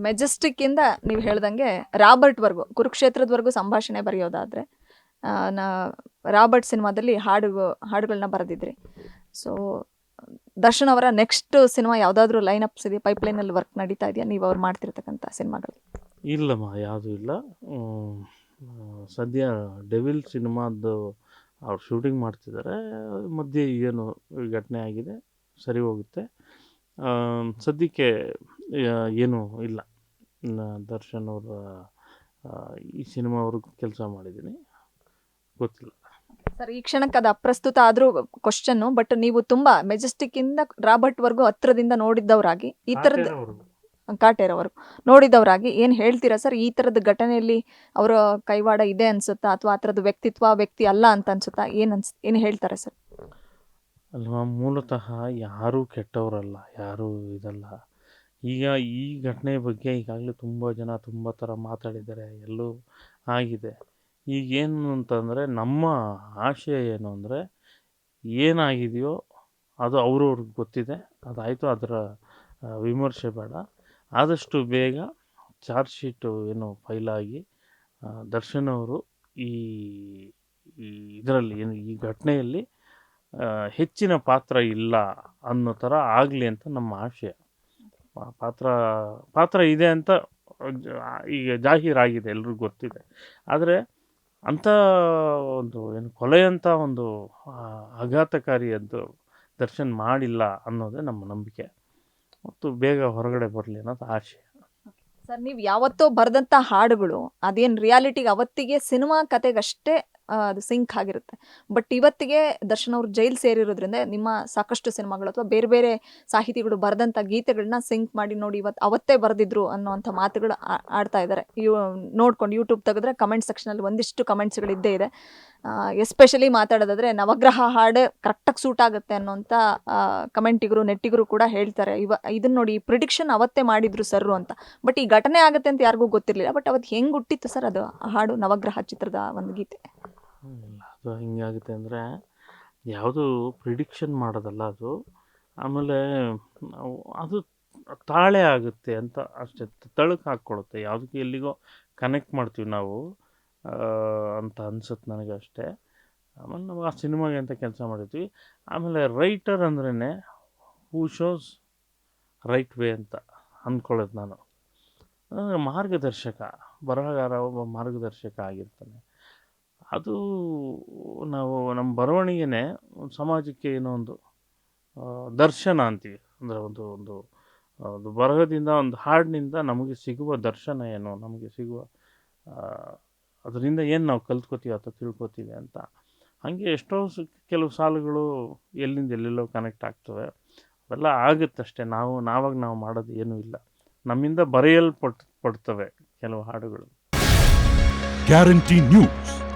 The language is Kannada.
ಮೆಜೆಸ್ಟಿಕ್ಕಿಂದ ನೀವು ಹೇಳ್ದಂಗೆ ರಾಬರ್ಟ್ವರೆಗೂ, ಕುರುಕ್ಷೇತ್ರದವರೆಗೂ ಸಂಭಾಷಣೆ ಬರೆಯೋದಾದರೆ ನಾ, ರಾಬರ್ಟ್ ಸಿನಿಮಾದಲ್ಲಿ ಹಾಡು ಹಾಡುಗಳನ್ನ ಬರೆದಿದ್ರಿ. ಸೊ, ದರ್ಶನ್ ಅವರ ನೆಕ್ಸ್ಟ್ ಸಿನಿಮಾ ಯಾವುದಾದ್ರೂ ಲೈನ್ ಅಪ್ಸ್ ಇದೆಯಾ? ಪೈಪ್ಲೈನಲ್ಲಿ ವರ್ಕ್ ನಡೀತಾ ಇದೆಯಾ? ನೀವು ಅವ್ರು ಮಾಡ್ತಿರ್ತಕ್ಕಂಥ ಸಿನಿಮಾಗಳು. ಇಲ್ಲಮ್ಮ, ಯಾವುದೂ ಇಲ್ಲ. ಸದ್ಯ ಡೆವಿಲ್ ಸಿನಿಮಾದ್ದು ಅವ್ರು ಶೂಟಿಂಗ್ ಮಾಡ್ತಿದ್ದಾರೆ. ಮಧ್ಯೆ ಏನು ಘಟನೆ ಆಗಿದೆ, ಸರಿ ಹೋಗುತ್ತೆ. ಸದ್ಯಕ್ಕೆ ಏನೂ ಇಲ್ಲ. ದರ್ಶನ್ ಅವರ ಈ ಸಿನಿಮಾವರೆಗೂ ಕೆಲಸ ಮಾಡಿದ್ದೀನಿ. ಗೊತ್ತಿಲ್ಲ. ಸರ್ ಈ ಕ್ಷಣಕ್ಕೆ ಅದು ಅಪ್ರಸ್ತುತ ಆದರೂ ಕ್ವಶನ್ನು ಬಟ್ ನೀವು ತುಂಬಾ ಮೆಜೆಸ್ಟಿಕ್ಕಿಂದ ರಾಬರ್ಟ್ವರೆಗೂ ಹತ್ರದಿಂದ ನೋಡಿದ್ದವರಾಗಿ ಈ ಥರದ ಕಾಟೇರವ್ರಿಗೂ. ಕಾಟೇರವರು ನೋಡಿದವರಾಗಿ ಏನು ಹೇಳ್ತೀರಾ ಸರ್? ಈ ಥರದ ಘಟನೆಯಲ್ಲಿ ಅವರ ಕೈವಾಡ ಇದೆ ಅನ್ಸುತ್ತಾ? ಅಥವಾ ಆ ಥರದ ವ್ಯಕ್ತಿತ್ವ ವ್ಯಕ್ತಿ ಅಲ್ಲ ಅಂತ ಅನ್ಸುತ್ತಾ? ಏನು ಅನ್ಸ್ ಏನು ಹೇಳ್ತಾರೆ ಸರ್? ಅಲ್ವಾ? ಮೂಲತಃ ಯಾರೂ ಕೆಟ್ಟವರಲ್ಲ ಯಾರೂ ಇದಲ್ಲ. ಈಗ ಈ ಘಟನೆ ಬಗ್ಗೆ ಈಗಾಗಲೇ ತುಂಬ ಜನ ತುಂಬ ಥರ ಮಾತಾಡಿದ್ದಾರೆ, ಎಲ್ಲೂ ಆಗಿದೆ. ಈಗೇನು ಅಂತಂದರೆ, ನಮ್ಮ ಆಶಯ ಏನು ಅಂದರೆ, ಏನಾಗಿದೆಯೋ ಅದು ಅವ್ರವ್ರಿಗೆ ಗೊತ್ತಿದೆ, ಅದಾಯಿತು, ಅದರ ವಿಮರ್ಶೆ ಬೇಡ. ಆದಷ್ಟು ಬೇಗ ಚಾರ್ಜ್ ಶೀಟು ಏನು ಫೈಲಾಗಿ ದರ್ಶನ್ ಅವರು ಈ ಇದರಲ್ಲಿ, ಏನು ಈ ಘಟನೆಯಲ್ಲಿ ಹೆಚ್ಚಿನ ಪಾತ್ರ ಇಲ್ಲ ಅನ್ನೋ ಥರ ಆಗಲಿ ಅಂತ ನಮ್ಮ ಆಶಯ. ಪಾತ್ರ ಪಾತ್ರ ಇದೆ ಅಂತ ಈಗ ಜಾಹೀರಾಗಿದೆ ಎಲ್ರಿಗೂ ಗೊತ್ತಿದೆ. ಆದರೆ ಅಂಥ ಒಂದು ಏನು ಕೊಲೆಯಂಥ ಒಂದು ಆಘಾತಕಾರಿಯದ್ದು ದರ್ಶನ್ ಮಾಡಿಲ್ಲ ಅನ್ನೋದೇ ನಮ್ಮ ನಂಬಿಕೆ. ಮತ್ತು ಬೇಗ ಹೊರಗಡೆ ಬರಲಿ ಅನ್ನೋದು ಆಶೆ. ಸರ್, ನೀವು ಯಾವತ್ತೋ ಬರೆದಂಥ ಹಾಡುಗಳು, ಅದೇನು ರಿಯಾಲಿಟಿಗೆ ಅವತ್ತಿಗೆ ಸಿನಿಮಾ ಕತೆಗಷ್ಟೇ ಅದು ಸಿಂಕ್ ಆಗಿರುತ್ತೆ. ಬಟ್ ಇವತ್ತಿಗೆ ದರ್ಶನ್ ಅವರು ಜೈಲ್ ಸೇರಿರೋದ್ರಿಂದ ನಿಮ್ಮ ಸಾಕಷ್ಟು ಸಿನಿಮಾಗಳು ಅಥವಾ ಬೇರೆ ಬೇರೆ ಸಾಹಿತಿಗಳು ಬರೆದಂಥ ಗೀತೆಗಳನ್ನ ಸಿಂಕ್ ಮಾಡಿ ನೋಡಿ ಇವತ್ತು ಅವತ್ತೇ ಬರೆದಿದ್ರು ಅನ್ನೋವಂಥ ಮಾತುಗಳು ಆಡ್ತಾ ಇದ್ದಾರೆ ಯು, ನೋಡ್ಕೊಂಡು ಯೂಟ್ಯೂಬ್ ತೆಗೆದ್ರೆ ಕಮೆಂಟ್ ಸೆಕ್ಷನಲ್ಲಿ ಒಂದಿಷ್ಟು ಕಮೆಂಟ್ಸ್ಗಳು ಇದ್ದೇ ಇದೆ. ಎಸ್ಪೆಷಲಿ ಮಾತಾಡೋದಾದ್ರೆ ನವಗ್ರಹ ಹಾಡು ಕರೆಕ್ಟಾಗಿ ಸೂಟ್ ಆಗುತ್ತೆ ಅನ್ನೋಂಥ ಕಮೆಂಟಿಗರು ನೆಟ್ಟಿಗರು ಕೂಡ ಹೇಳ್ತಾರೆ. ಇವ ಇದನ್ನ ನೋಡಿ ಈ ಪ್ರಿಡಿಕ್ಷನ್ ಅವತ್ತೇ ಮಾಡಿದ್ರು ಸರ್ರು ಅಂತ. ಬಟ್ ಈ ಘಟನೆ ಆಗುತ್ತೆ ಅಂತ ಯಾರಿಗೂ ಗೊತ್ತಿರಲಿಲ್ಲ. ಬಟ್ ಅವತ್ತು ಹೆಂಗೆ ಹುಟ್ಟಿತ್ತು ಸರ್ ಅದು ಹಾಡು ನವಗ್ರಹ ಚಿತ್ರದ ಒಂದು ಗೀತೆ? ಇಲ್ಲ ಅದು ಹಿಂಗಾಗುತ್ತೆ ಅಂದರೆ ಯಾವುದು ಪ್ರಿಡಿಕ್ಷನ್ ಮಾಡೋದಲ್ಲ ಅದು. ಆಮೇಲೆ ನಾವು ಅದು ತಾಳೆ ಆಗುತ್ತೆ ಅಂತ ಅಷ್ಟೇ ತಳಕ್ಕೆ ಹಾಕ್ಕೊಡುತ್ತೆ ಯಾವುದಕ್ಕೆ ಎಲ್ಲಿಗೋ ಕನೆಕ್ಟ್ ಮಾಡ್ತೀವಿ ನಾವು ಅಂತ ಅನ್ಸುತ್ತೆ ನನಗೆ ಅಷ್ಟೇ. ಆಮೇಲೆ ನಾವು ಆ ಸಿನಿಮಾಗೆ ಅಂತ ಕೆಲಸ ಮಾಡಿದ್ವಿ. ಆಮೇಲೆ ರೈಟರ್ ಅಂದ್ರೇ ಹೂ ಶೋಸ್ ರೈಟ್ ವೇ ಅಂತ ಅಂದ್ಕೊಳ್ಳೋದು ನಾನು. ಮಾರ್ಗದರ್ಶಕ, ಬರಹಗಾರ ಒಬ್ಬ ಮಾರ್ಗದರ್ಶಕ ಆಗಿರ್ತಾನೆ. ಅದು ನಾವು ನಮ್ಮ ಬರವಣಿಗೆನೇ ಒಂದು ಸಮಾಜಕ್ಕೆ ಏನೋ ಒಂದು ದರ್ಶನ ಅಂತೀವಿ. ಅಂದರೆ ಒಂದು ಒಂದು ಒಂದು ಬರಹದಿಂದ, ಒಂದು ಹಾಡಿನಿಂದ ನಮಗೆ ಸಿಗುವ ದರ್ಶನ ಏನು, ನಮಗೆ ಸಿಗುವ ಅದರಿಂದ ಏನು ನಾವು ಕಲ್ತ್ಕೋತೀವಿ ಅಥವಾ ತಿಳ್ಕೊತೀವಿ ಅಂತ. ಹಾಗೆ ಎಷ್ಟೋ ಕೆಲವು ಸಾಲುಗಳು ಎಲ್ಲಿಂದ ಎಲ್ಲೆಲ್ಲೋ ಕನೆಕ್ಟ್ ಆಗ್ತವೆ. ಅವೆಲ್ಲ ಆಗುತ್ತಷ್ಟೇ. ನಾವು, ನಾವಾಗ ನಾವು ಮಾಡೋದು ಏನೂ ಇಲ್ಲ. ನಮ್ಮಿಂದ ಬರೆಯಲ್ಪಟ್, ಪಡ್ತವೆ ಕೆಲವು ಹಾಡುಗಳು. Guarantee news